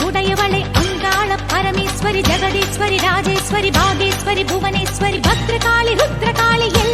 உடையவளை அங்காள பரமேஸ்வரி ஜெகதீஸ்வரி ராஜேஸ்வரி பாகேஸ்வரி புவனேஸ்வரி பத்ரகாளி ருத்ரகாளி எல்லாம்